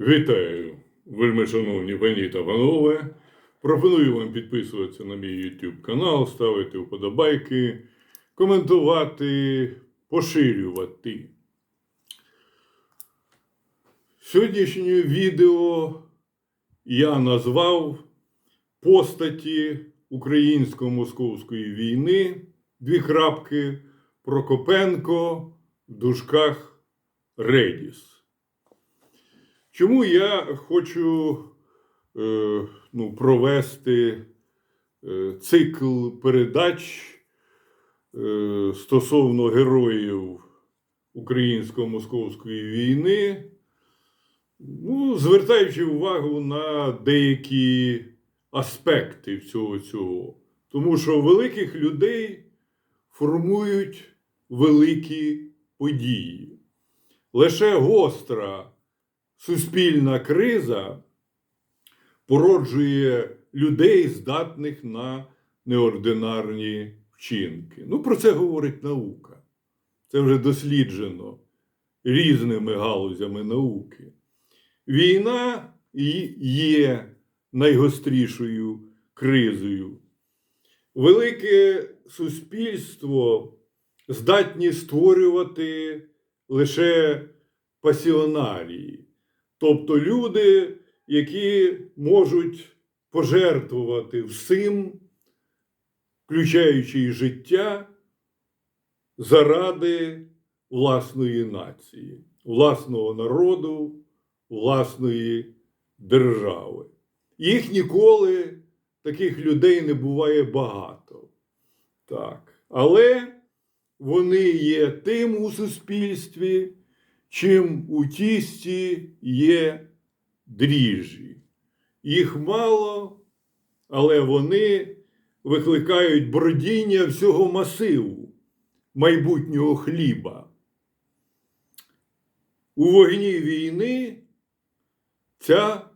Вітаю, вельми шановні пані та панове. Пропоную вам підписуватися на мій YouTube канал, ставити вподобайки, коментувати, поширювати. Сьогоднішнє відео я назвав постаті українсько-московської війни, дві крапки Прокопенко в дужках Редіс. Чому я хочу е, ну, провести е, цикл передач е, стосовно героїв українсько-московської війни, ну, звертаючи увагу на деякі аспекти всього цього. Тому що великих людей формують великі події. Лише гостра суспільна криза породжує людей, здатних на неординарні вчинки. Ну, про це говорить наука. Це вже досліджено різними галузями науки. Війна є найгострішою кризою. Велике суспільство здатні створювати лише пасіонарії, тобто люди, які можуть пожертвувати всім, включаючи і життя, заради власної нації, власного народу, власної держави. Їх ніколи таких людей не буває багато. Так. Але вони є тим у суспільстві, чим у тісті є дріжджі. Їх мало, але вони викликають бродіння всього масиву майбутнього хліба. У вогні війни ця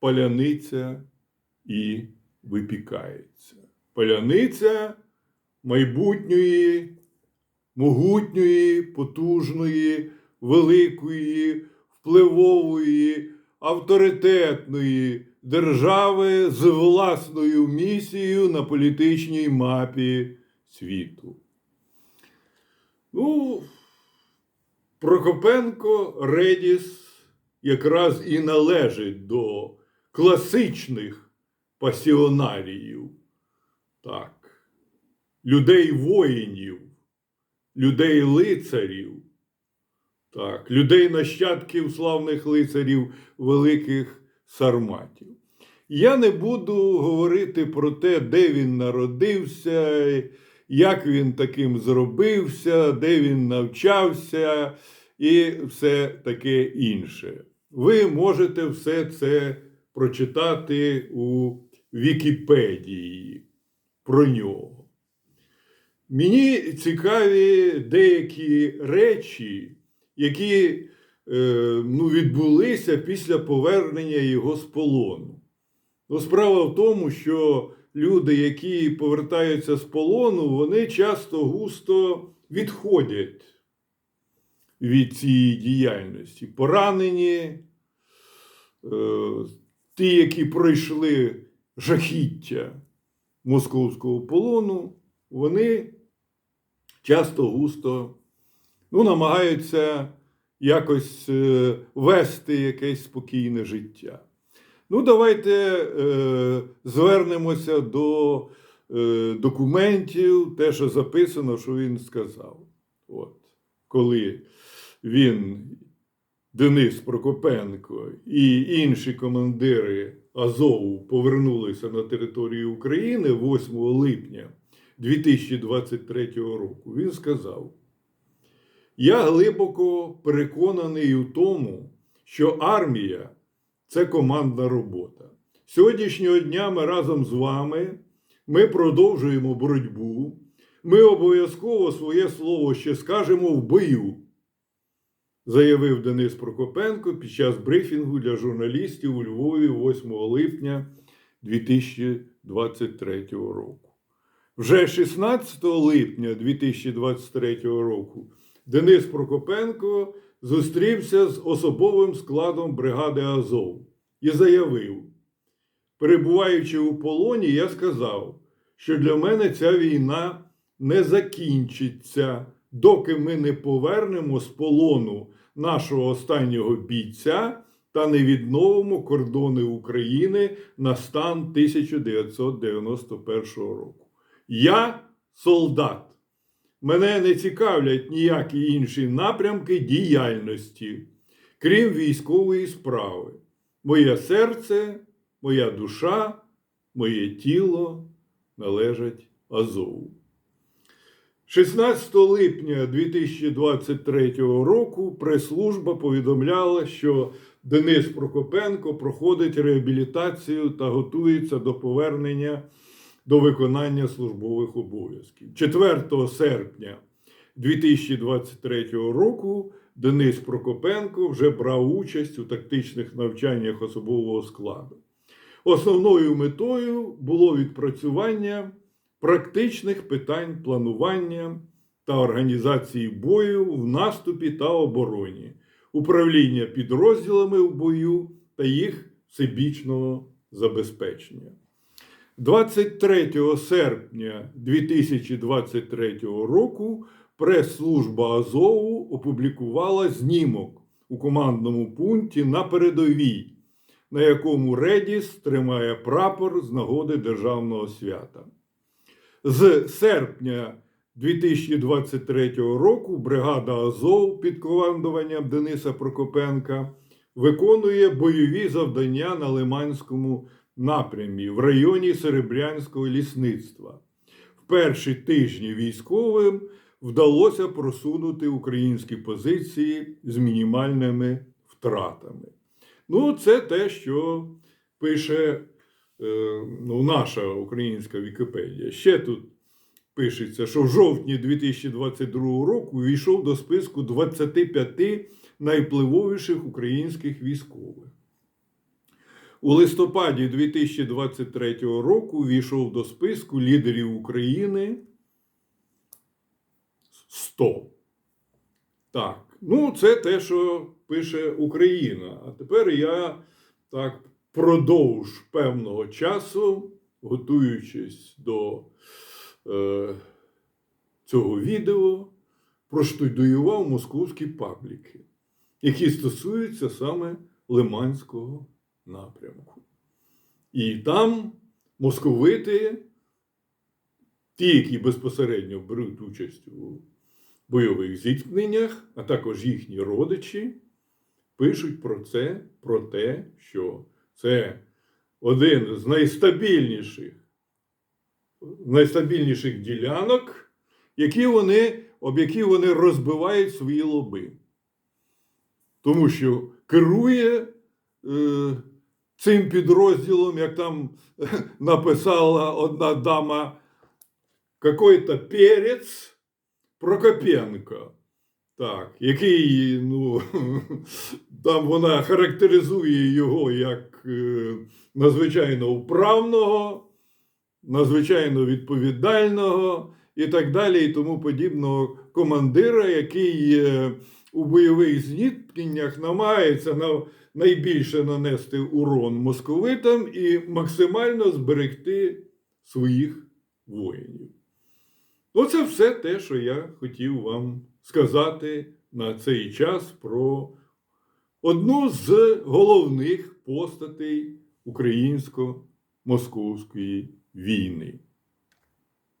паляниця і випікається. Паляниця майбутньої, могутньої, потужної, великої, впливової, авторитетної держави з власною місією на політичній мапі світу. Ну, Прокопенко Редіс якраз і належить до класичних пасіонаріїв, так, людей воїнів, людей лицарів, так, людей нащадків славних лицарів великих сарматів. Я не буду говорити про те, де він народився, як він таким зробився, де він навчався і все таке інше. Ви можете все це прочитати у Вікіпедії про нього. Мені цікаві деякі речі, які е, ну, відбулися після повернення його з полону. Ну, справа в тому, що люди, які повертаються з полону, вони часто густо відходять від цієї діяльності. Поранені, е, ті, які пройшли жахіття московського полону, вони часто густо ну, намагаються якось е, вести якесь спокійне життя. Ну, давайте е, звернемося до е, документів, те, що записано, що він сказав. От, коли він, Денис Прокопенко і інші командири Азову повернулися на територію України 8 липня 2023 року, він сказав: Я глибоко переконаний у тому, що армія це командна робота. Сьогоднішнього дня ми разом з вами ми продовжуємо боротьбу. Ми обов'язково своє слово ще скажемо в бою, заявив Денис Прокопенко під час брифінгу для журналістів у Львові 8 липня 2023 року. Вже 16 липня 2023 року Денис Прокопенко зустрівся з особовим складом бригади Азов і заявив: перебуваючи у полоні, я сказав, що для мене ця війна не закінчиться, доки ми не повернемо з полону нашого останнього бійця та не відновимо кордони України на стан 1991 року. Я солдат. Мене не цікавлять ніякі інші напрямки діяльності, крім військової справи. Моє серце, моя душа, моє тіло належать Азову. 16 липня 2023 року прес-служба повідомляла, що Денис Прокопенко проходить реабілітацію та готується до повернення до виконання службових обов'язків. 4 серпня 2023 року Денис Прокопенко вже брав участь у тактичних навчаннях особового складу. Основною метою було відпрацювання практичних питань планування та організації бою в наступі та обороні, управління підрозділами в бою та їх всебічного забезпечення. 23 серпня 2023 року прес-служба Азову опублікувала знімок у командному пункті на передовій, на якому Редіс тримає прапор з нагоди державного свята. З серпня 2023 року бригада Азов під командуванням Дениса Прокопенка виконує бойові завдання на Лиманському напрямі в районі Серебрянського лісництва. В перші тижні військовим вдалося просунути українські позиції з мінімальними втратами. Ну, це те, що пише е, ну, наша українська Вікіпедія. Ще тут пишеться, що в жовтні 2022 року увійшов до списку 25 найвпливовіших українських військових. У листопаді 2023 року увійшов до списку лідерів України 100. Так, ну це те, що пише Україна. А тепер я так продовж певного часу, готуючись до е, цього відео, проштудіював московські пабліки, які стосуються саме Лиманського напрямку. І там московити, ті, які безпосередньо беруть участь у бойових зіткненнях, а також їхні родичі, пишуть про це, про те, що це один з найстабільніших, найстабільніших ділянок, які вони, об які вони розбивають свої лоби. Тому що керує е, цим підрозділом, як там написала одна дама, какой-то перець Прокопенко. Так, який, ну, там вона характеризує його як е, надзвичайно вправного, надзвичайно відповідального і так далі, і тому подібного командира, який е, у бойових зіткненнях намагається на, найбільше нанести урон московитам і максимально зберегти своїх воїнів. Оце все те, що я хотів вам сказати на цей час про одну з головних постатей українсько-московської війни.